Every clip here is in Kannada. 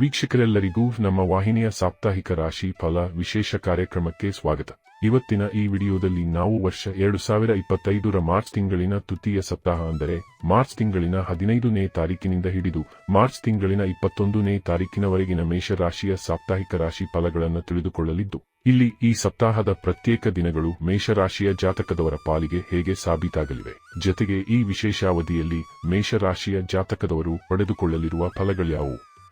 ವೀಕ್ಷಕರೆಲ್ಲರಿಗೂ ನಮ್ಮ ವಾಹಿನಿಯ ಸಾಪ್ತಾಹಿಕ ರಾಶಿ ಫಲ ವಿಶೇಷ ಕಾರ್ಯಕ್ರಮಕ್ಕೆ ಸ್ವಾಗತ. ಇವತ್ತಿನ ಈ ವಿಡಿಯೋದಲ್ಲಿ ನಾವು ವರ್ಷ ಎರಡು ಸಾವಿರ ಇಪ್ಪತ್ತೈದರ ಮಾರ್ಚ್ ತಿಂಗಳಿನ ತೃತೀಯ ಸಪ್ತಾಹ ಅಂದರೆ ಮಾರ್ಚ್ ತಿಂಗಳಿನ ಹದಿನೈದನೇ ತಾರೀಕಿನಿಂದ ಹಿಡಿದು ಮಾರ್ಚ್ ತಿಂಗಳಿನ ಇಪ್ಪತ್ತೊಂದನೇ ತಾರೀಕಿನವರೆಗಿನ ಮೇಷರಾಶಿಯ ಸಾಪ್ತಾಹಿಕ ರಾಶಿ ಫಲಗಳನ್ನು ತಿಳಿದುಕೊಳ್ಳಲಿದ್ದು, ಇಲ್ಲಿ ಈ ಸಪ್ತಾಹದ ಪ್ರತ್ಯೇಕ ದಿನಗಳು ಮೇಷರಾಶಿಯ ಜಾತಕದವರ ಪಾಲಿಗೆ ಹೇಗೆ ಸಾಬೀತಾಗಲಿವೆ. ಜೊತೆಗೆ ಈ ವಿಶೇಷ ಅವಧಿಯಲ್ಲಿ ಮೇಷರಾಶಿಯ ಜಾತಕದವರು ಪಡೆದುಕೊಳ್ಳಲಿರುವ ಫಲಗಳ್ಯಾವು?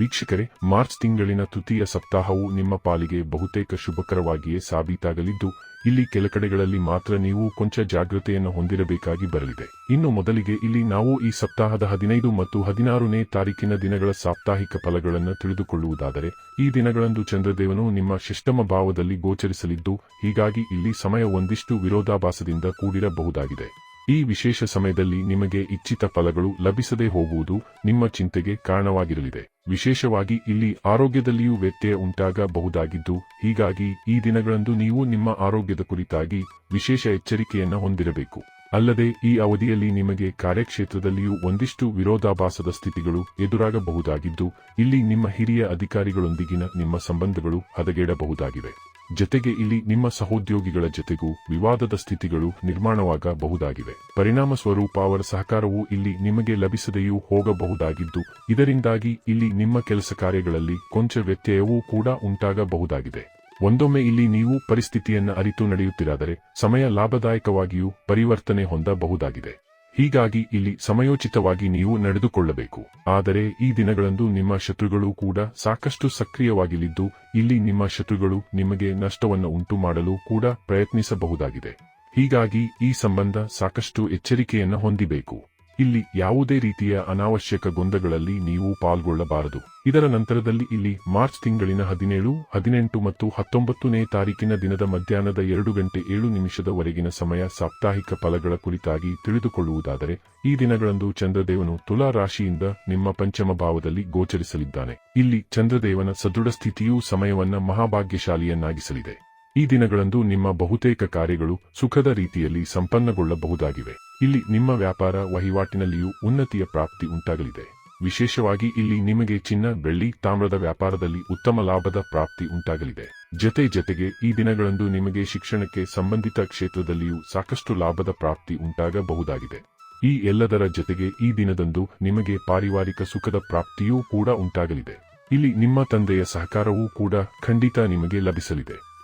ವೀಕ್ಷಕರೇ, ಮಾರ್ಚ್ ತಿಂಗಳಿನ ತೃತೀಯ ಸಪ್ತಾಹವು ನಿಮ್ಮ ಪಾಲಿಗೆ ಬಹುತೇಕ ಶುಭಕರವಾಗಿಯೇ ಸಾಬೀತಾಗಲಿದ್ದು, ಇಲ್ಲಿ ಕೆಲ ಕಡೆಗಳಲ್ಲಿ ಮಾತ್ರ ನೀವು ಕೊಂಚ ಜಾಗೃತೆಯನ್ನು ಹೊಂದಿರಬೇಕಾಗಿ ಬರಲಿದೆ. ಇನ್ನು ಮೊದಲಿಗೆ ಇಲ್ಲಿ ನಾವು ಈ ಸಪ್ತಾಹದ ಹದಿನೈದು ಮತ್ತು ಹದಿನಾರನೇ ತಾರೀಕಿನ ದಿನಗಳ ಸಾಪ್ತಾಹಿಕ ಫಲಗಳನ್ನು ತಿಳಿದುಕೊಳ್ಳುವುದಾದರೆ, ಈ ದಿನಗಳಂದು ಚಂದ್ರದೇವನು ನಿಮ್ಮ ಶಿಷ್ಟಮ ಭಾವದಲ್ಲಿ ಗೋಚರಿಸಲಿದ್ದು, ಹೀಗಾಗಿ ಇಲ್ಲಿ ಸಮಯ ಒಂದಿಷ್ಟು ವಿರೋಧಾಭಾಸದಿಂದ ಕೂಡಿರಬಹುದಾಗಿದೆ. ಈ ವಿಶೇಷ ಸಮಯದಲ್ಲಿ ನಿಮಗೆ ಇಚ್ಛಿತ ಫಲಗಳು ಲಭಿಸದೇ ಹೋಗುವುದು ನಿಮ್ಮ ಚಿಂತೆಗೆ ಕಾರಣವಾಗಿರಲಿದೆ. ವಿಶೇಷವಾಗಿ ಇಲ್ಲಿ ಆರೋಗ್ಯದಲ್ಲಿಯೂ ವ್ಯತ್ಯಯ ಉಂಟಾಗಬಹುದಾಗಿದ್ದು, ಹೀಗಾಗಿ ಈ ದಿನಗಳಂದು ನೀವು ನಿಮ್ಮ ಆರೋಗ್ಯದ ಕುರಿತಾಗಿ ವಿಶೇಷ ಎಚ್ಚರಿಕೆಯನ್ನು ಹೊಂದಿರಬೇಕು. ಅಲ್ಲದೆ ಈ ಅವಧಿಯಲ್ಲಿ ನಿಮಗೆ ಕಾರ್ಯಕ್ಷೇತ್ರದಲ್ಲಿಯೂ ಒಂದಿಷ್ಟು ವಿರೋಧಾಭಾಸದ ಸ್ಥಿತಿಗಳು ಎದುರಾಗಬಹುದಾಗಿದ್ದು, ಇಲ್ಲಿ ನಿಮ್ಮ ಹಿರಿಯ ಅಧಿಕಾರಿಗಳೊಂದಿಗಿನ ನಿಮ್ಮ ಸಂಬಂಧಗಳು ಹದಗೆಡಬಹುದಾಗಿವೆ. ಜತೆಗೆ ಇಲ್ಲಿ ನಿಮ್ಮ ಸಹೋದ್ಯೋಗಿಗಳ ಜತೆಗೂ ವಿವಾದದ ಸ್ಥಿತಿಗಳು ನಿರ್ಮಾಣವಾಗಬಹುದಾಗಿವೆ. ಪರಿಣಾಮ ಸ್ವರೂಪ ಅವರ ಸಹಕಾರವು ಇಲ್ಲಿ ನಿಮಗೆ ಲಭಿಸದೆಯೂ ಹೋಗಬಹುದಾಗಿದ್ದು, ಇದರಿಂದಾಗಿ ಇಲ್ಲಿ ನಿಮ್ಮ ಕೆಲಸ ಕಾರ್ಯಗಳಲ್ಲಿ ಕೊಂಚ ವ್ಯತ್ಯಯವೂ ಕೂಡ ಉಂಟಾಗಬಹುದಾಗಿದೆ. ಒಂದೊಮ್ಮೆ ಇಲ್ಲಿ ನೀವು ಪರಿಸ್ಥಿತಿಯನ್ನು ಅರಿತು ನಡೆಯುತ್ತಿರಾದರೆ, ಸಮಯ ಲಾಭದಾಯಕವಾಗಿಯೂ ಪರಿವರ್ತನೆ ಹೊಂದಬಹುದಾಗಿದೆ. ಹೀಗಾಗಿ ಇಲ್ಲಿ ಸಮಯೋಚಿತವಾಗಿ ನೀವು ನಡೆದುಕೊಳ್ಳಬೇಕು. ಆದರೆ ಈ ದಿನಗಳಂದು ನಿಮ್ಮ ಶತ್ರುಗಳು ಕೂಡ ಸಾಕಷ್ಟು ಸಕ್ರಿಯವಾಗಿಲಿದ್ದು, ಇಲ್ಲಿ ನಿಮ್ಮ ಶತ್ರುಗಳು ನಿಮಗೆ ನಷ್ಟವನ್ನು ಉಂಟು ಮಾಡಲು ಕೂಡ ಪ್ರಯತ್ನಿಸಬಹುದಾಗಿದೆ. ಹೀಗಾಗಿ ಈ ಸಂಬಂಧ ಸಾಕಷ್ಟು ಎಚ್ಚರಿಕೆಯನ್ನು ಹೊಂದಿಬೇಕು. ಇಲ್ಲಿ ಯಾವುದೇ ರೀತಿಯ ಅನಾವಶ್ಯಕ ಗೊಂದಗಳಲ್ಲಿ ನೀವು ಪಾಲ್ಗೊಳ್ಳಬಾರದು. ಇದರ ನಂತರದಲ್ಲಿ ಇಲ್ಲಿ ಮಾರ್ಚ್ ತಿಂಗಳಿನ ಹದಿನೇಳು, ಹದಿನೆಂಟು ಮತ್ತು ಹತ್ತೊಂಬತ್ತನೇ ತಾರೀಕಿನ ದಿನದ ಮಧ್ಯಾಹ್ನದ ಎರಡು ಗಂಟೆ ಏಳು ನಿಮಿಷದವರೆಗಿನ ಸಮಯ ಸಾಪ್ತಾಹಿಕ ಫಲಗಳ ಕುರಿತಾಗಿ ತಿಳಿದುಕೊಳ್ಳುವುದಾದರೆ, ಈ ದಿನಗಳಂದು ಚಂದ್ರದೇವನು ತುಲಾ ರಾಶಿಯಿಂದ ನಿಮ್ಮ ಪಂಚಮ ಭಾವದಲ್ಲಿ ಗೋಚರಿಸಲಿದ್ದಾನೆ. ಇಲ್ಲಿ ಚಂದ್ರದೇವನ ಸದೃಢ ಸ್ಥಿತಿಯೂ ಸಮಯವನ್ನ ಮಹಾಭಾಗ್ಯಶಾಲಿಯನ್ನಾಗಿಸಲಿದೆ. ಈ ದಿನಗಳಂದು ನಿಮ್ಮ ಬಹುತೇಕ ಕಾರ್ಯಗಳು ಸುಖದ ರೀತಿಯಲ್ಲಿ ಸಂಪನ್ನಗೊಳ್ಳಬಹುದಾಗಿವೆ. ಇಲ್ಲಿ ನಿಮ್ಮ ವ್ಯಾಪಾರ ವಹಿವಾಟಿನಲ್ಲಿಯೂ ಉನ್ನತಿಯ ಪ್ರಾಪ್ತಿ ಉಂಟಾಗಲಿದೆ. ವಿಶೇಷವಾಗಿ ಇಲ್ಲಿ ನಿಮಗೆ ಚಿನ್ನ, ಬೆಳ್ಳಿ, ತಾಮ್ರದ ವ್ಯಾಪಾರದಲ್ಲಿ ಉತ್ತಮ ಲಾಭದ ಪ್ರಾಪ್ತಿ ಉಂಟಾಗಲಿದೆ. ಜತೆ ಜತೆಗೆ ಈ ದಿನಗಳಂದು ನಿಮಗೆ ಶಿಕ್ಷಣಕ್ಕೆ ಸಂಬಂಧಿತ ಕ್ಷೇತ್ರದಲ್ಲಿಯೂ ಸಾಕಷ್ಟು ಲಾಭದ ಪ್ರಾಪ್ತಿ ಉಂಟಾಗಬಹುದಾಗಿದೆ. ಈ ಎಲ್ಲದರ ಜತೆಗೆ ಈ ದಿನದಂದು ನಿಮಗೆ ಪಾರಿವಾರಿಕ ಸುಖದ ಪ್ರಾಪ್ತಿಯೂ ಕೂಡ ಉಂಟಾಗಲಿದೆ. ಇಲ್ಲಿ ನಿಮ್ಮ ತಂದೆಯ ಸಹಕಾರವೂ ಕೂಡ ಖಂಡಿತ ನಿಮಗೆ ಲಭಿಸಲಿದೆ.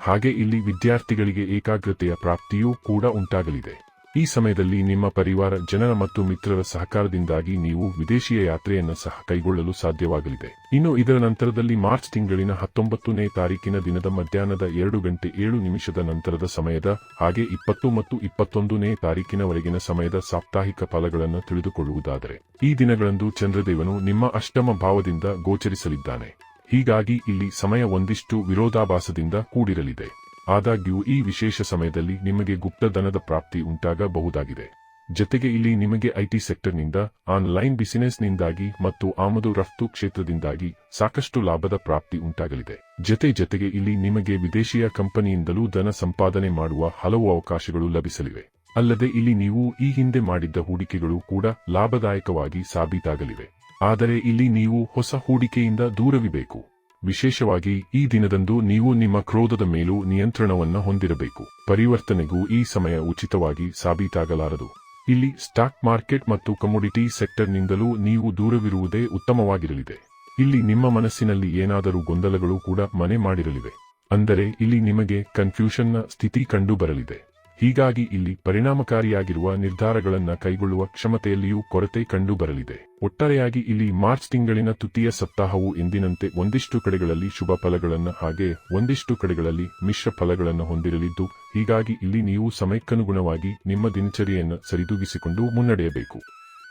ಹಾಗೆ ಇಲ್ಲಿ ವಿದ್ಯಾರ್ಥಿಗಳಿಗೆ ಏಕಾಗ್ರತೆಯ ಪ್ರಾಪ್ತಿಯೂ ಕೂಡ ಉಂಟಾಗಲಿದೆ. ಈ ಸಮಯದಲ್ಲಿ ನಿಮ್ಮ ಪರಿವಾರ, ಜನರ ಮತ್ತು ಮಿತ್ರರ ಸಹಕಾರದಿಂದಾಗಿ ನೀವು ವಿದೇಶಿಯ ಯಾತ್ರೆಯನ್ನು ಸಹ ಕೈಗೊಳ್ಳಲು ಸಾಧ್ಯವಾಗಲಿದೆ. ಇನ್ನು ಇದರ ನಂತರದಲ್ಲಿ ಮಾರ್ಚ್ ತಿಂಗಳಿನ ಹತ್ತೊಂಬತ್ತನೇ ತಾರೀಕಿನ ದಿನದ ಮಧ್ಯಾಹ್ನದ ಎರಡು ಗಂಟೆ ಏಳು ನಿಮಿಷದ ನಂತರದ ಸಮಯದ ಹಾಗೆ ಇಪ್ಪತ್ತು ಮತ್ತು ಇಪ್ಪತ್ತೊಂದನೇ ತಾರೀಕಿನವರೆಗಿನ ಸಮಯದ ಸಾಪ್ತಾಹಿಕ ಫಲಗಳನ್ನು ತಿಳಿದುಕೊಳ್ಳುವುದಾದರೆ, ಈ ದಿನಗಳಂದು ಚಂದ್ರದೇವನು ನಿಮ್ಮ ಅಷ್ಟಮ ಭಾವದಿಂದ ಗೋಚರಿಸಲಿದ್ದಾನೆ. ಹೀಗಾಗಿ ಇಲ್ಲಿ ಸಮಯ ಒಂದಿಷ್ಟು ವಿರೋಧಾಭಾಸದಿಂದ ಕೂಡಿರಲಿದೆ. ಆದಾಗ್ಯೂ ಈ ವಿಶೇಷ ಸಮಯದಲ್ಲಿ ನಿಮಗೆ ಗುಪ್ತಧನದ ಪ್ರಾಪ್ತಿ ಉಂಟಾಗಬಹುದಾಗಿದೆ. ಜತೆಗೆ ಇಲ್ಲಿ ನಿಮಗೆ ಐಟಿ ಸೆಕ್ಟರ್ನಿಂದ, ಆನ್ಲೈನ್ ಬಿಸಿನೆಸ್ನಿಂದಾಗಿ ಮತ್ತು ಆಮದು ರಫ್ತು ಕ್ಷೇತ್ರದಿಂದಾಗಿ ಸಾಕಷ್ಟು ಲಾಭದ ಪ್ರಾಪ್ತಿ ಉಂಟಾಗಲಿದೆ. ಜತೆ ಜತೆಗೆ ಇಲ್ಲಿ ನಿಮಗೆ ವಿದೇಶಿಯ ಕಂಪನಿಯಿಂದಲೂ ಧನ ಸಂಪಾದನೆ ಮಾಡುವ ಹಲವು ಅವಕಾಶಗಳು ಲಭಿಸಲಿವೆ. ಅಲ್ಲದೆ ಇಲ್ಲಿ ನೀವು ಈ ಹಿಂದೆ ಮಾಡಿದ್ದ ಹೂಡಿಕೆಗಳು ಕೂಡ ಲಾಭದಾಯಕವಾಗಿ ಸಾಬೀತಾಗಲಿವೆ. ಆದರೆ ಇಲ್ಲಿ ನೀವು ಹೊಸ ಹೂಡಿಕೆಯಿಂದ ದೂರವಿಬೇಕು. ವಿಶೇಷವಾಗಿ ಈ ದಿನದಂದು ನೀವು ನಿಮ್ಮ ಕ್ರೋಧದ ಮೇಲೂ ನಿಯಂತ್ರಣವನ್ನು ಹೊಂದಿರಬೇಕು. ಪರಿವರ್ತನೆಗೂ ಈ ಸಮಯ ಉಚಿತವಾಗಿ ಸಾಬೀತಾಗಲಾರದು. ಇಲ್ಲಿ ಸ್ಟಾಕ್ ಮಾರ್ಕೆಟ್ ಮತ್ತು ಕಮೋಡಿಟಿ ಸೆಕ್ಟರ್ನಿಂದಲೂ ನೀವು ದೂರವಿರುವುದೇ ಉತ್ತಮವಾಗಿರಲಿದೆ. ಇಲ್ಲಿ ನಿಮ್ಮ ಮನಸ್ಸಿನಲ್ಲಿ ಏನಾದರೂ ಗೊಂದಲಗಳು ಕೂಡ ಮನೆ ಮಾಡಿರಲಿವೆ. ಅಂದರೆ ಇಲ್ಲಿ ನಿಮಗೆ ಕನ್ಫ್ಯೂಷನ್ನ ಸ್ಥಿತಿ ಕಂಡು ಬರಲಿದೆ ಹೀಗಾಗಿ ಇಲ್ಲಿ ಪರಿಣಾಮಕಾರಿಯಾಗಿರುವ ನಿರ್ಧಾರಗಳನ್ನು ಕೈಗೊಳ್ಳುವ ಕ್ಷಮತೆಯಲ್ಲಿಯೂ ಕೊರತೆ ಕಂಡುಬರಲಿದೆ. ಒಟ್ಟಾರೆಯಾಗಿ ಇಲ್ಲಿ ಮಾರ್ಚ್ ತಿಂಗಳಿನ ತೃತೀಯ ಸಪ್ತಾಹವು ಎಂದಿನಂತೆ ಒಂದಿಷ್ಟು ಕಡೆಗಳಲ್ಲಿ ಶುಭ ಫಲಗಳನ್ನು ಹಾಗೆ ಒಂದಿಷ್ಟು ಕಡೆಗಳಲ್ಲಿ ಮಿಶ್ರ ಫಲಗಳನ್ನು ಹೊಂದಿರಲಿದ್ದು, ಹೀಗಾಗಿ ಇಲ್ಲಿ ನೀವು ಸಮಯಕ್ಕನುಗುಣವಾಗಿ ನಿಮ್ಮ ದಿನಚರಿಯನ್ನು ಸರಿದೂಗಿಸಿಕೊಂಡು ಮುನ್ನಡೆಯಬೇಕು.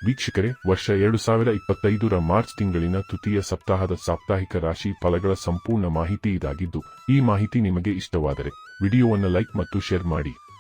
ವೀಕ್ಷಕರೇ, ವರ್ಷ ಎರಡು ಸಾವಿರ ಇಪ್ಪತ್ತೈದರ ಮಾರ್ಚ್ ತಿಂಗಳಿನ ತೃತೀಯ ಸಪ್ತಾಹದ ಸಾಪ್ತಾಹಿಕ ರಾಶಿ ಫಲಗಳ ಸಂಪೂರ್ಣ ಮಾಹಿತಿ ಇದಾಗಿದ್ದು, ಈ ಮಾಹಿತಿ ನಿಮಗೆ ಇಷ್ಟವಾದರೆ ವಿಡಿಯೋವನ್ನು ಲೈಕ್ ಮತ್ತು ಶೇರ್ ಮಾಡಿ.